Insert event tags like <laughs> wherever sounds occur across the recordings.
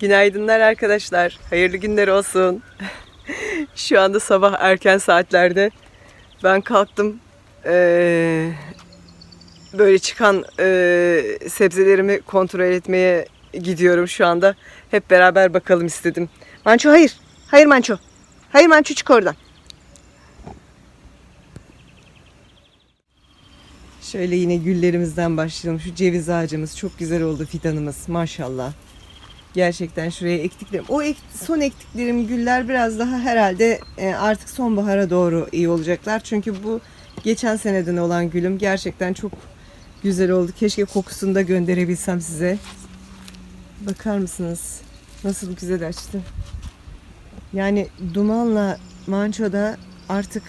Günaydınlar arkadaşlar. Hayırlı günler olsun. <laughs> Şu anda sabah erken saatlerde ben kalktım. Ee, böyle çıkan ee, sebzelerimi kontrol etmeye gidiyorum şu anda. Hep beraber bakalım istedim. Manço hayır. Hayır Manço. Hayır Manço çık oradan. Şöyle yine güllerimizden başlayalım. Şu ceviz ağacımız çok güzel oldu fidanımız maşallah. Gerçekten şuraya ektiklerim. O ek, son ektiklerim güller biraz daha herhalde e, artık sonbahara doğru iyi olacaklar. Çünkü bu geçen seneden olan gülüm gerçekten çok güzel oldu. Keşke kokusunu da gönderebilsem size. Bakar mısınız? Nasıl güzel açtı. Yani dumanla mançoda artık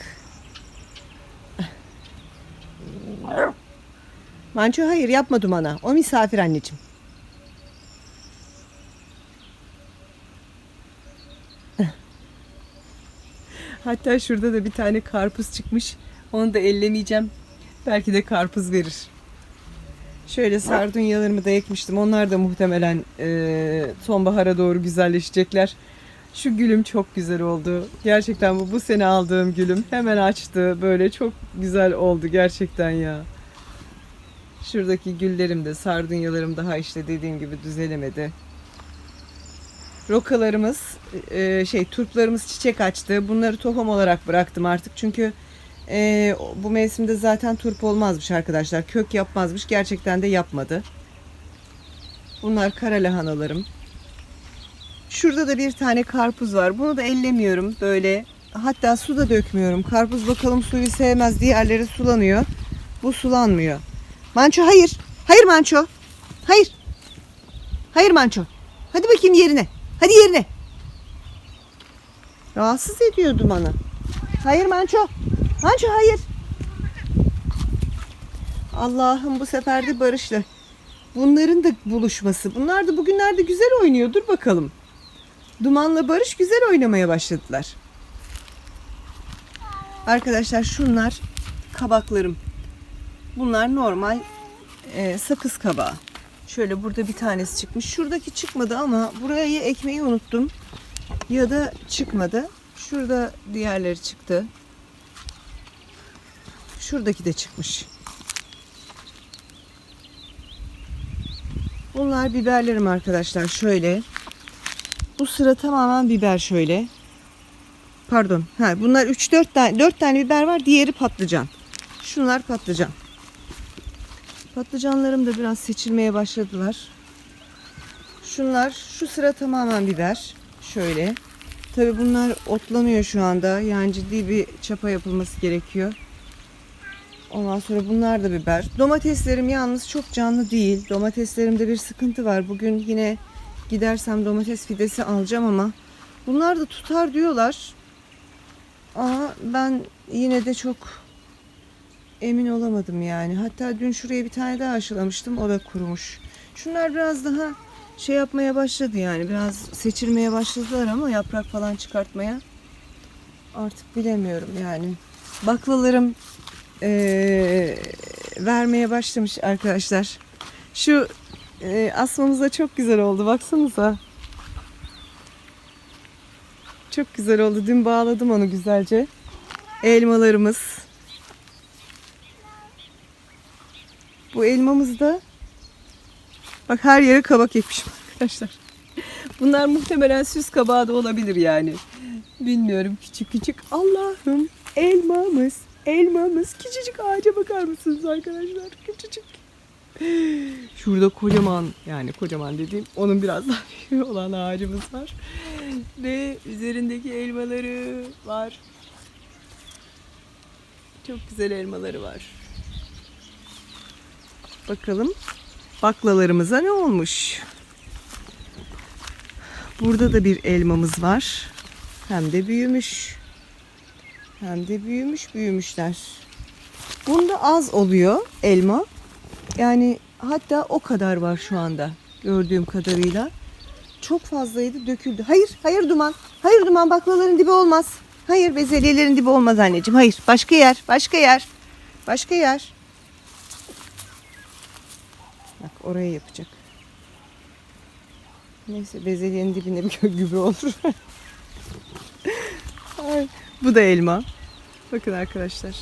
Manço hayır yapma dumana. O misafir anneciğim. Hatta şurada da bir tane karpuz çıkmış. Onu da ellemeyeceğim. Belki de karpuz verir. Şöyle sardunyalarımı da ekmiştim. Onlar da muhtemelen eee, sonbahara doğru güzelleşecekler. Şu gülüm çok güzel oldu. Gerçekten bu bu sene aldığım gülüm. Hemen açtı. Böyle çok güzel oldu gerçekten ya. Şuradaki güllerim de sardunyalarım daha işte dediğim gibi düzelemedi. Rokalarımız e, şey turplarımız çiçek açtı. Bunları tohum olarak bıraktım artık. Çünkü e, bu mevsimde zaten turp olmazmış arkadaşlar. Kök yapmazmış. Gerçekten de yapmadı. Bunlar kara lahanalarım. Şurada da bir tane karpuz var. Bunu da ellemiyorum böyle. Hatta su da dökmüyorum. Karpuz bakalım suyu sevmez. Diğerleri sulanıyor. Bu sulanmıyor. Manço hayır. Hayır Manço. Hayır. Hayır Manço. Hadi bakayım yerine. Hadi yerine. Rahatsız ediyordu bana. Hayır Manço. Manço hayır. Allah'ım bu sefer de barışlı. Bunların da buluşması. Bunlar da bugünlerde güzel oynuyor. Dur bakalım. Dumanla Barış güzel oynamaya başladılar. Arkadaşlar şunlar kabaklarım. Bunlar normal e, sakız kabağı. Şöyle burada bir tanesi çıkmış. Şuradaki çıkmadı ama buraya ekmeği unuttum. Ya da çıkmadı. Şurada diğerleri çıktı. Şuradaki de çıkmış. Bunlar biberlerim arkadaşlar. Şöyle. Bu sıra tamamen biber şöyle. Pardon. Ha, bunlar 3-4 tane 4 tane biber var. Diğeri patlıcan. Şunlar patlıcan. Patlıcanlarım da biraz seçilmeye başladılar. Şunlar şu sıra tamamen biber. Şöyle. Tabi bunlar otlanıyor şu anda. Yani ciddi bir çapa yapılması gerekiyor. Ondan sonra bunlar da biber. Domateslerim yalnız çok canlı değil. Domateslerimde bir sıkıntı var. Bugün yine gidersem domates fidesi alacağım ama bunlar da tutar diyorlar. Ama ben yine de çok emin olamadım yani. Hatta dün şuraya bir tane daha aşılamıştım. O da kurumuş. Şunlar biraz daha şey yapmaya başladı yani. Biraz seçilmeye başladılar ama yaprak falan çıkartmaya. Artık bilemiyorum yani. Baklalarım eee, vermeye başlamış arkadaşlar. Şu eee, asmamız da çok güzel oldu. Baksanıza. Çok güzel oldu. Dün bağladım onu güzelce. Elmalarımız. Bu elmamız da bak her yere kabak ekmişim arkadaşlar. <laughs> Bunlar muhtemelen süs kabağı da olabilir yani. Bilmiyorum küçük küçük. Allah'ım elmamız, elmamız. Küçücük ağaca bakar mısınız arkadaşlar? Küçücük. <gasps> Şurada kocaman yani kocaman dediğim onun biraz daha <laughs> büyük olan ağacımız var. Ve üzerindeki elmaları var. Çok güzel elmaları var. Bakalım baklalarımıza ne olmuş? Burada da bir elmamız var. Hem de büyümüş. Hem de büyümüş büyümüşler. Bunda az oluyor elma. Yani hatta o kadar var şu anda gördüğüm kadarıyla. Çok fazlaydı döküldü. Hayır, hayır duman. Hayır duman baklaların dibi olmaz. Hayır bezelyelerin dibi olmaz anneciğim. Hayır. Başka yer, başka yer. Başka yer. Bak oraya yapacak. Neyse bezelyenin dibinde bir gübre olur. <laughs> Ay, bu da elma. Bakın arkadaşlar.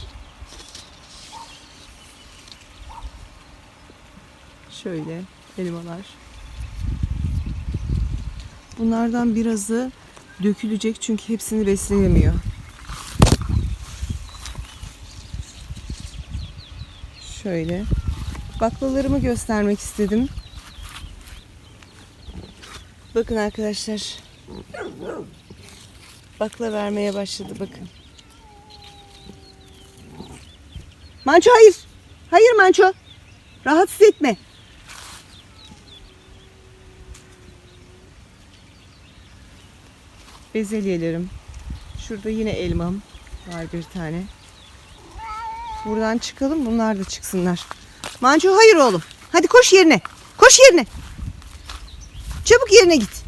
Şöyle elmalar. Bunlardan birazı dökülecek çünkü hepsini besleyemiyor. Şöyle. Baklalarımı göstermek istedim. Bakın arkadaşlar. Bakla vermeye başladı bakın. Manço hayır. Hayır Manço. Rahatsız etme. Bezelyelerim. Şurada yine elmam var bir tane. Buradan çıkalım bunlar da çıksınlar. Manço hayır oğlum. Hadi koş yerine. Koş yerine. Çabuk yerine git.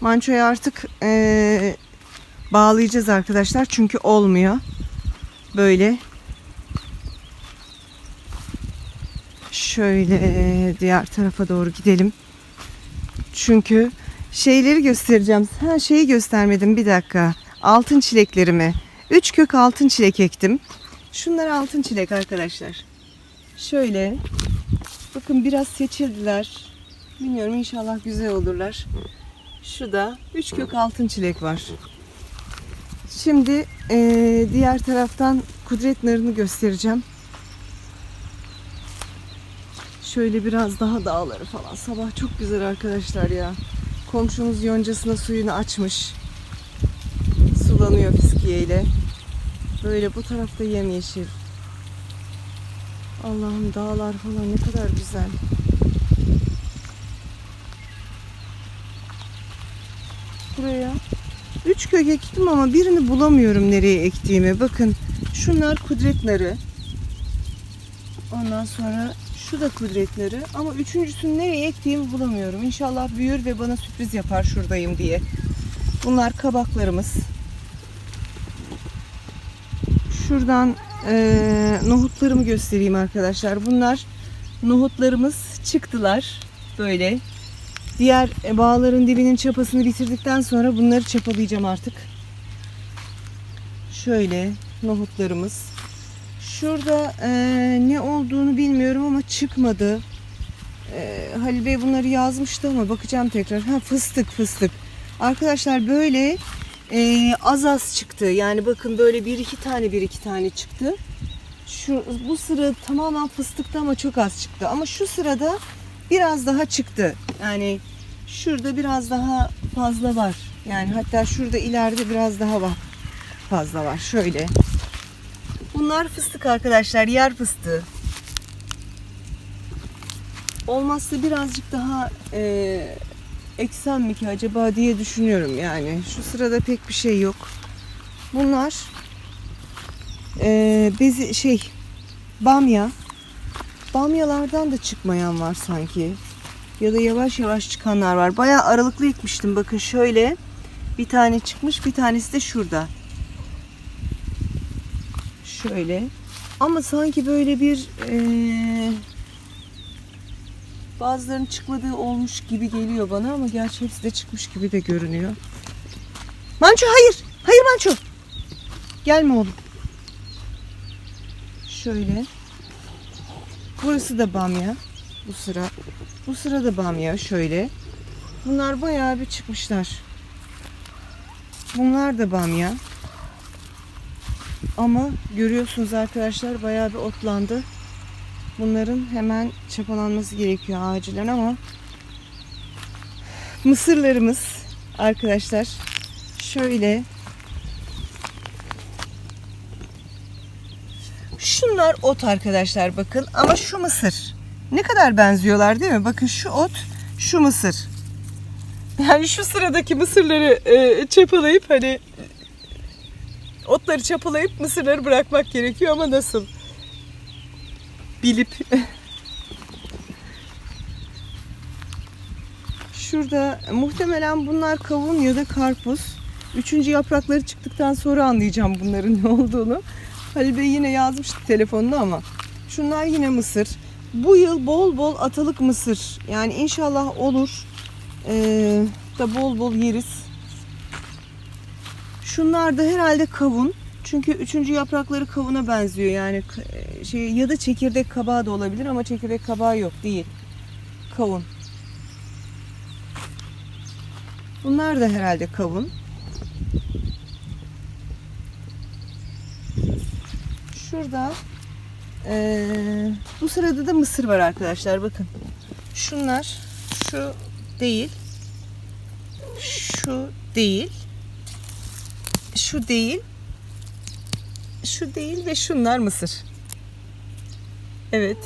Manço'yu artık eee, bağlayacağız arkadaşlar. Çünkü olmuyor. Böyle. Şöyle diğer tarafa doğru gidelim. Çünkü şeyleri göstereceğim. Ha şeyi göstermedim bir dakika. Altın çileklerimi. Üç kök altın çilek ektim. Şunlar altın çilek arkadaşlar. Şöyle. Bakın biraz seçildiler. Bilmiyorum inşallah güzel olurlar. Şu da üç kök altın çilek var. Şimdi eee, diğer taraftan kudret narını göstereceğim. Şöyle biraz daha dağları falan. Sabah çok güzel arkadaşlar ya. Komşumuz yoncasına suyunu açmış. Sulanıyor fiskiyeyle. Böyle bu tarafta yemyeşil. Allah'ım dağlar falan ne kadar güzel. Buraya üç kök ektim ama birini bulamıyorum nereye ektiğimi. Bakın şunlar kudret narı. Ondan sonra şu da kudret narı. Ama üçüncüsünü nereye ektiğimi bulamıyorum. İnşallah büyür ve bana sürpriz yapar şuradayım diye. Bunlar kabaklarımız. Şuradan eee, nohutlarımı göstereyim arkadaşlar. Bunlar nohutlarımız çıktılar. Böyle. Diğer e, bağların dibinin çapasını bitirdikten sonra bunları çapalayacağım artık. Şöyle nohutlarımız. Şurada eee, ne olduğunu bilmiyorum ama çıkmadı. Eee Halil Bey bunları yazmıştı ama bakacağım tekrar. Ha fıstık fıstık. Arkadaşlar böyle eee, az az çıktı. Yani bakın böyle bir iki tane bir iki tane çıktı. Şu bu sıra tamamen fıstıkta ama çok az çıktı. Ama şu sırada biraz daha çıktı. Yani şurada biraz daha fazla var. Yani hatta şurada ileride biraz daha var. Fazla var. Şöyle. Bunlar fıstık arkadaşlar. Yer fıstığı. Olmazsa birazcık daha eee eksem mi ki acaba diye düşünüyorum yani. Şu sırada pek bir şey yok. Bunlar eee bezi şey bamya. Bamyalardan da çıkmayan var sanki. Ya da yavaş yavaş çıkanlar var. Bayağı aralıklı ekmiştim. Bakın şöyle bir tane çıkmış, bir tanesi de şurada. Şöyle. Ama sanki böyle bir eee bazılarının çıkmadığı olmuş gibi geliyor bana ama gerçi hepsi de çıkmış gibi de görünüyor. Manço hayır. Hayır Manço. Gelme oğlum. Şöyle. Burası da bamya. Bu sıra. Bu sıra da bamya şöyle. Bunlar bayağı bir çıkmışlar. Bunlar da bamya. Ama görüyorsunuz arkadaşlar bayağı bir otlandı. Bunların hemen çapalanması gerekiyor acilen ama mısırlarımız arkadaşlar şöyle Şunlar ot arkadaşlar bakın ama şu mısır. Ne kadar benziyorlar değil mi? Bakın şu ot, şu mısır. Yani şu sıradaki mısırları e, çapalayıp hani otları çapalayıp mısırları bırakmak gerekiyor ama nasıl? Bilip Şurada muhtemelen bunlar kavun ya da karpuz. Üçüncü yaprakları çıktıktan sonra anlayacağım bunların ne olduğunu. Halil Bey yine yazmıştı telefonuna ama. Şunlar yine mısır. Bu yıl bol bol atalık mısır. Yani inşallah olur. Ee, da bol bol yeriz. Şunlar da herhalde kavun. Çünkü üçüncü yaprakları kavuna benziyor. Yani k- şey ya da çekirdek kabağı da olabilir ama çekirdek kabağı yok değil. Kavun. Bunlar da herhalde kavun. Şurada eee, bu sırada da mısır var arkadaşlar bakın. Şunlar şu değil. Şu değil. Şu değil. Şu değil ve şunlar mısır. Evet.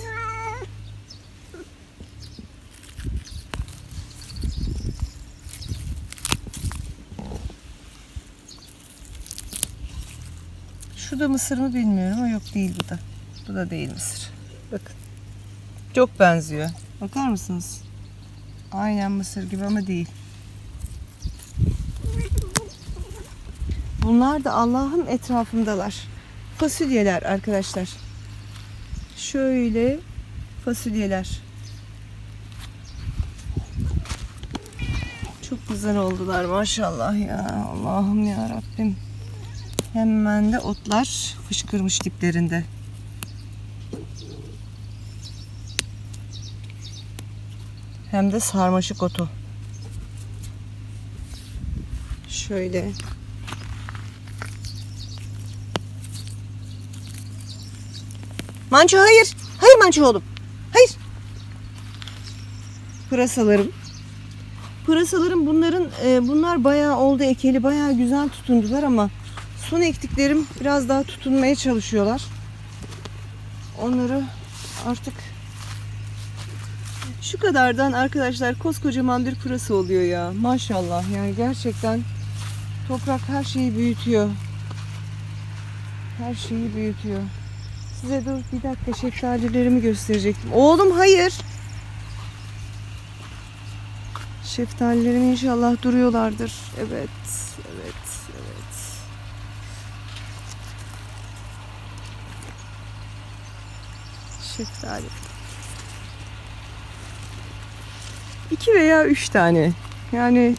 Şu da mısır mı bilmiyorum ama yok değil bu da. Bu da değil mısır. Bakın. Çok benziyor. Bakar mısınız? Aynen mısır gibi ama değil. Bunlar da Allah'ın etrafındalar. Fasulyeler arkadaşlar. Şöyle fasulyeler. Çok güzel oldular maşallah ya. Allah'ım ya Rabbim. Hemen de otlar fışkırmış diplerinde. Hem de sarmaşık otu. Şöyle. Manço hayır. Hayır Manço oğlum. Hayır. Pırasalarım. Pırasalarım bunların e, bunlar bayağı oldu ekeli bayağı güzel tutundular ama son ektiklerim biraz daha tutunmaya çalışıyorlar. Onları artık şu kadardan arkadaşlar koskocaman bir pırasa oluyor ya. Maşallah yani gerçekten toprak her şeyi büyütüyor. Her şeyi büyütüyor. Size dur bir dakika şeftalilerimi gösterecektim. Oğlum hayır. Şeftalilerim inşallah duruyorlardır. Evet, evet, evet. Şeftali. İki veya üç tane. Yani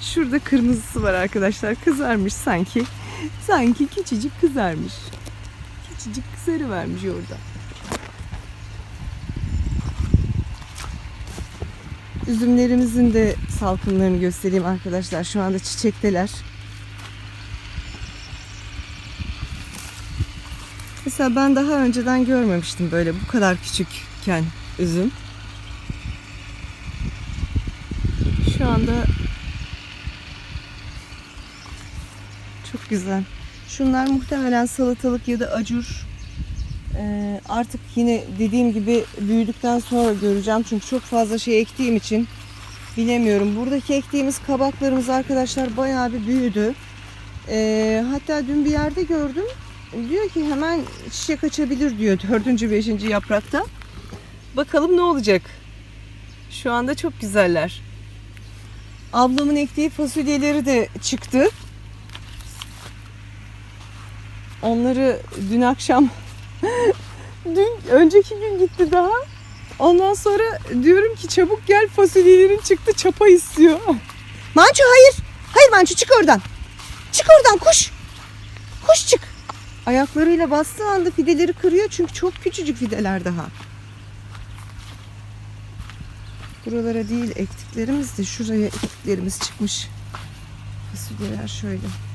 şurada kırmızısı var arkadaşlar. Kızarmış sanki. Sanki küçücük kızarmış. Küçücük kızarı vermiş orada. Üzümlerimizin de salkımlarını göstereyim arkadaşlar. Şu anda çiçekteler. Mesela ben daha önceden görmemiştim böyle bu kadar küçükken üzüm. Şu anda çok güzel. Şunlar muhtemelen salatalık ya da acur. Ee, artık yine dediğim gibi büyüdükten sonra göreceğim. Çünkü çok fazla şey ektiğim için bilemiyorum. Buradaki ektiğimiz kabaklarımız arkadaşlar bayağı bir büyüdü. Ee, hatta dün bir yerde gördüm. Diyor ki hemen çiçek açabilir diyor <laughs> dördüncü beşinci yaprakta. Bakalım ne olacak. Şu anda çok güzeller. Ablamın ektiği fasulyeleri de çıktı. Onları dün akşam <laughs> dün önceki gün gitti daha. Ondan sonra diyorum ki çabuk gel fasulyelerin çıktı çapa istiyor. <laughs> Manço hayır. Hayır Manço çık oradan. Çık oradan kuş. Kuş çık. Ayaklarıyla bastığı anda fideleri kırıyor çünkü çok küçücük fideler daha. Buralara değil ektiklerimiz de şuraya ektiklerimiz çıkmış. Fasulyeler şöyle.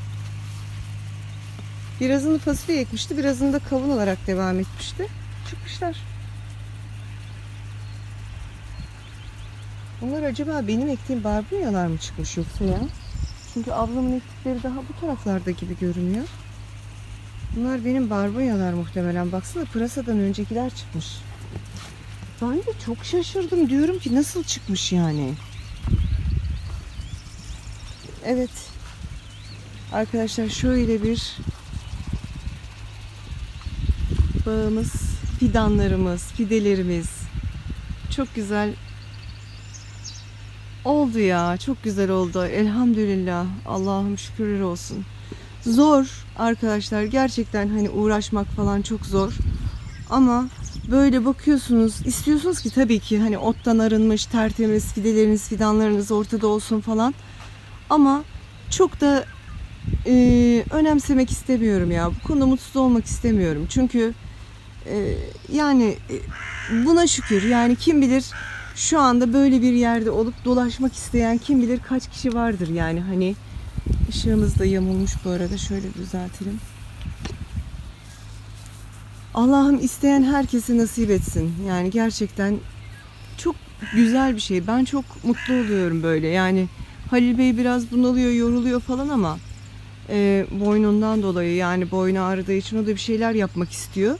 Birazını fasulye ekmişti, birazını da kavun olarak devam etmişti. Çıkmışlar. Bunlar acaba benim ektiğim barbunyalar mı çıkmış yoksa ya? Çünkü ablamın ektikleri daha bu taraflarda gibi görünüyor. Bunlar benim barbunyalar muhtemelen. Baksana pırasadan öncekiler çıkmış. Ben de çok şaşırdım. Diyorum ki nasıl çıkmış yani? Evet. Arkadaşlar şöyle bir bağımız, fidanlarımız, fidelerimiz çok güzel oldu ya. Çok güzel oldu. Elhamdülillah. Allah'ım şükürler olsun. Zor arkadaşlar. Gerçekten hani uğraşmak falan çok zor. Ama böyle bakıyorsunuz istiyorsunuz ki tabii ki hani ottan arınmış tertemiz fideleriniz fidanlarınız ortada olsun falan ama çok da e, önemsemek istemiyorum ya bu konuda mutsuz olmak istemiyorum çünkü e, yani e, buna şükür yani kim bilir şu anda böyle bir yerde olup dolaşmak isteyen kim bilir kaç kişi vardır yani hani ışığımız da yamulmuş bu arada şöyle düzeltelim. Allah'ım isteyen herkese nasip etsin. Yani gerçekten çok güzel bir şey. Ben çok mutlu oluyorum böyle. Yani Halil Bey biraz bunalıyor, yoruluyor falan ama e, boynundan dolayı yani boynu ağrıdığı için o da bir şeyler yapmak istiyor.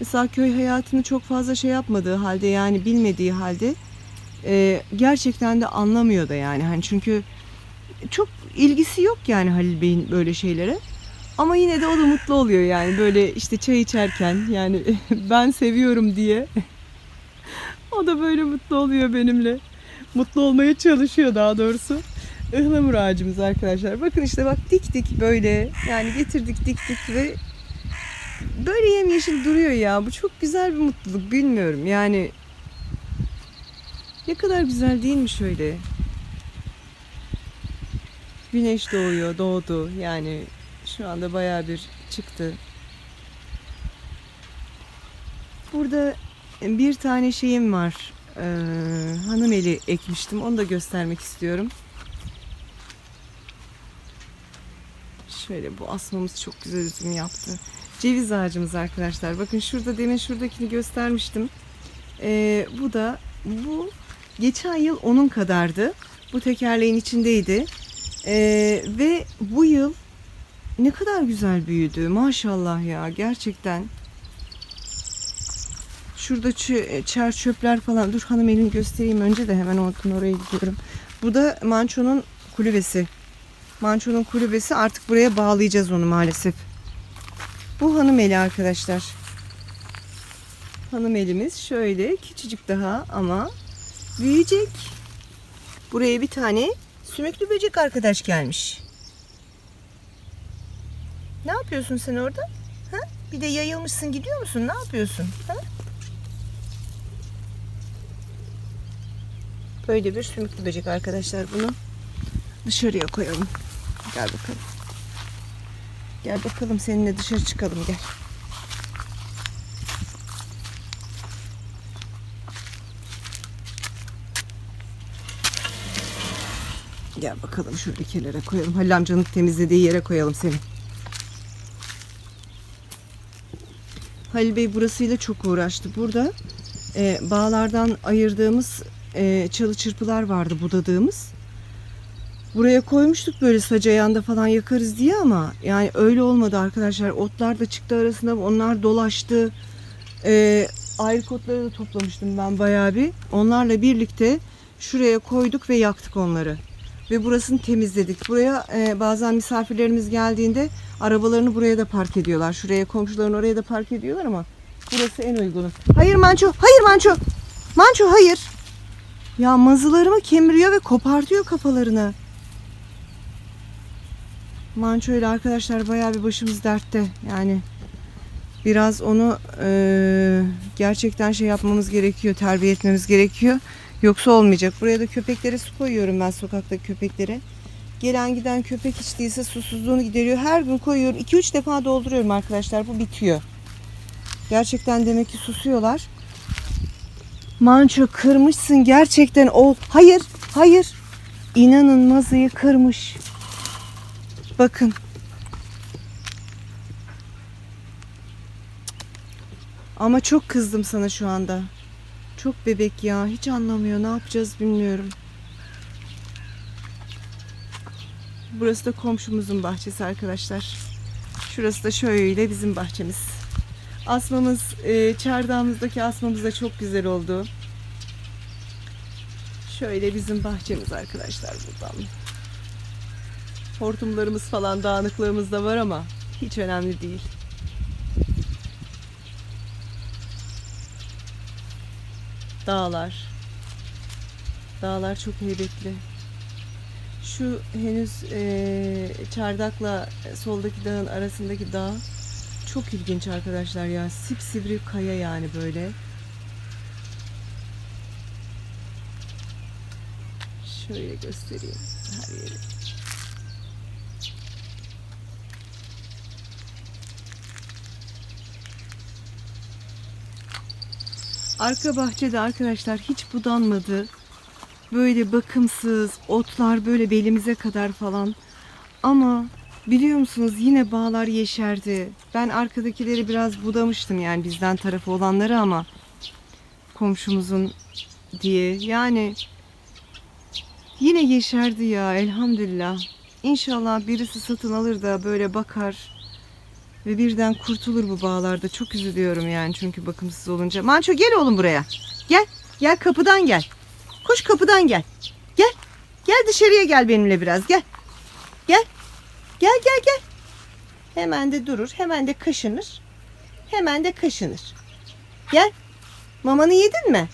Mesela köy hayatını çok fazla şey yapmadığı halde yani bilmediği halde e, gerçekten de anlamıyor da yani. Hani çünkü çok ilgisi yok yani Halil Bey'in böyle şeylere. Ama yine de o da mutlu oluyor yani böyle işte çay içerken yani <laughs> ben seviyorum diye. <laughs> o da böyle mutlu oluyor benimle. Mutlu olmaya çalışıyor daha doğrusu. Ihlamur ağacımız arkadaşlar. Bakın işte bak dik dik böyle yani getirdik dik dik ve böyle yemyeşil duruyor ya. Bu çok güzel bir mutluluk bilmiyorum yani. Ne kadar güzel değil mi şöyle? Güneş doğuyor, doğdu. Yani şu anda bayağı bir çıktı. Burada bir tane şeyim var. Ee, hanım eli ekmiştim. Onu da göstermek istiyorum. Şöyle bu asmamız çok güzel üzüm yaptı. Ceviz ağacımız arkadaşlar. Bakın şurada demin şuradakini göstermiştim. Ee, bu da bu geçen yıl onun kadardı. Bu tekerleğin içindeydi. Ee, ve bu yıl ne kadar güzel büyüdü. Maşallah ya gerçekten. Şurada çö- çer çöpler falan. Dur hanım elini göstereyim önce de hemen oraya gidiyorum. Bu da Manço'nun kulübesi. Manço'nun kulübesi artık buraya bağlayacağız onu maalesef. Bu hanım eli arkadaşlar. Hanım elimiz şöyle küçücük daha ama büyüyecek. Buraya bir tane sümüklü böcek arkadaş gelmiş. Ne yapıyorsun sen orada? Ha? Bir de yayılmışsın gidiyor musun? Ne yapıyorsun? Ha? Böyle bir sümüklü böcek arkadaşlar bunu dışarıya koyalım. Gel bakalım. Gel bakalım seninle dışarı çıkalım gel. Gel bakalım şöyle kenara koyalım. Halil amcanın temizlediği yere koyalım seni. Halil Bey burasıyla çok uğraştı. Burada e, bağlardan ayırdığımız e, çalı çırpılar vardı budadığımız. Buraya koymuştuk böyle sac ayağında falan yakarız diye ama yani öyle olmadı arkadaşlar. Otlar da çıktı arasında onlar dolaştı. E, ayrık otları da toplamıştım ben bayağı bir. Onlarla birlikte şuraya koyduk ve yaktık onları. Ve burasını temizledik. Buraya e, bazen misafirlerimiz geldiğinde arabalarını buraya da park ediyorlar. Şuraya komşuların oraya da park ediyorlar ama burası en uygunu. Hayır Manço, hayır Manço. Manço hayır. Ya mazılarımı kemiriyor ve kopartıyor kafalarını. Manço ile arkadaşlar bayağı bir başımız dertte. Yani biraz onu e, gerçekten şey yapmamız gerekiyor, terbiye etmemiz gerekiyor. Yoksa olmayacak. Buraya da köpeklere su koyuyorum ben sokaktaki köpeklere. Gelen giden köpek içtiyse susuzluğunu gideriyor. Her gün koyuyorum. 2-3 defa dolduruyorum arkadaşlar. Bu bitiyor. Gerçekten demek ki susuyorlar. Manço kırmışsın gerçekten ol. Hayır, hayır. İnanın mazıyı kırmış. Bakın. Ama çok kızdım sana şu anda. Çok bebek ya. Hiç anlamıyor. Ne yapacağız bilmiyorum. Burası da komşumuzun bahçesi arkadaşlar. Şurası da şöyle bizim bahçemiz. Asmamız, e, çardağımızdaki asmamız da çok güzel oldu. Şöyle bizim bahçemiz arkadaşlar buradan. Hortumlarımız falan dağınıklığımız da var ama hiç önemli değil. Dağlar. Dağlar çok heybetli. Şu henüz e, çardakla soldaki dağın arasındaki dağ çok ilginç arkadaşlar ya. Sipsivri kaya yani böyle. Şöyle göstereyim her yeri. Arka bahçede arkadaşlar hiç budanmadı. Böyle bakımsız, otlar böyle belimize kadar falan. Ama biliyor musunuz yine bağlar yeşerdi. Ben arkadakileri biraz budamıştım yani bizden tarafı olanları ama komşumuzun diye. Yani yine yeşerdi ya elhamdülillah. İnşallah birisi satın alır da böyle bakar ve birden kurtulur bu bağlarda. Çok üzülüyorum yani çünkü bakımsız olunca. Manço gel oğlum buraya. Gel. Gel kapıdan gel. Koş kapıdan gel. Gel. Gel dışarıya gel benimle biraz. Gel. Gel. Gel gel gel. Hemen de durur. Hemen de kaşınır. Hemen de kaşınır. Gel. Mamanı yedin mi?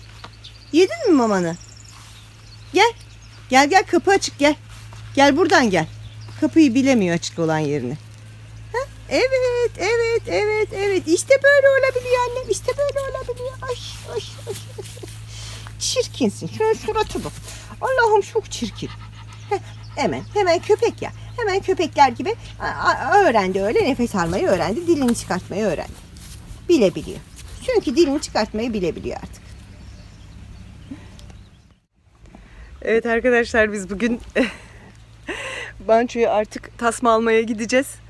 Yedin mi mamanı? Gel. Gel gel kapı açık gel. Gel buradan gel. Kapıyı bilemiyor açık olan yerini. Evet, evet, evet, evet. İşte böyle olabiliyor annem. İşte böyle olabiliyor. Ay, ay, ay. Çirkinsin. Şunun suratı bu. Allah'ım çok çirkin. Heh, hemen, hemen köpek ya. Hemen köpekler gibi öğrendi öyle nefes almayı öğrendi. Dilini çıkartmayı öğrendi. Bilebiliyor. Çünkü dilini çıkartmayı bilebiliyor artık. Evet arkadaşlar biz bugün <laughs> Banço'ya artık tasma almaya gideceğiz.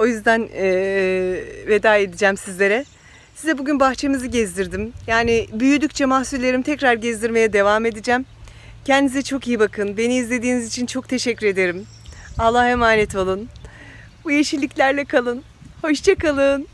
O yüzden eee, veda edeceğim sizlere. Size bugün bahçemizi gezdirdim. Yani büyüdükçe mahsullerimi tekrar gezdirmeye devam edeceğim. Kendinize çok iyi bakın. Beni izlediğiniz için çok teşekkür ederim. Allah'a emanet olun. Bu yeşilliklerle kalın. Hoşça kalın.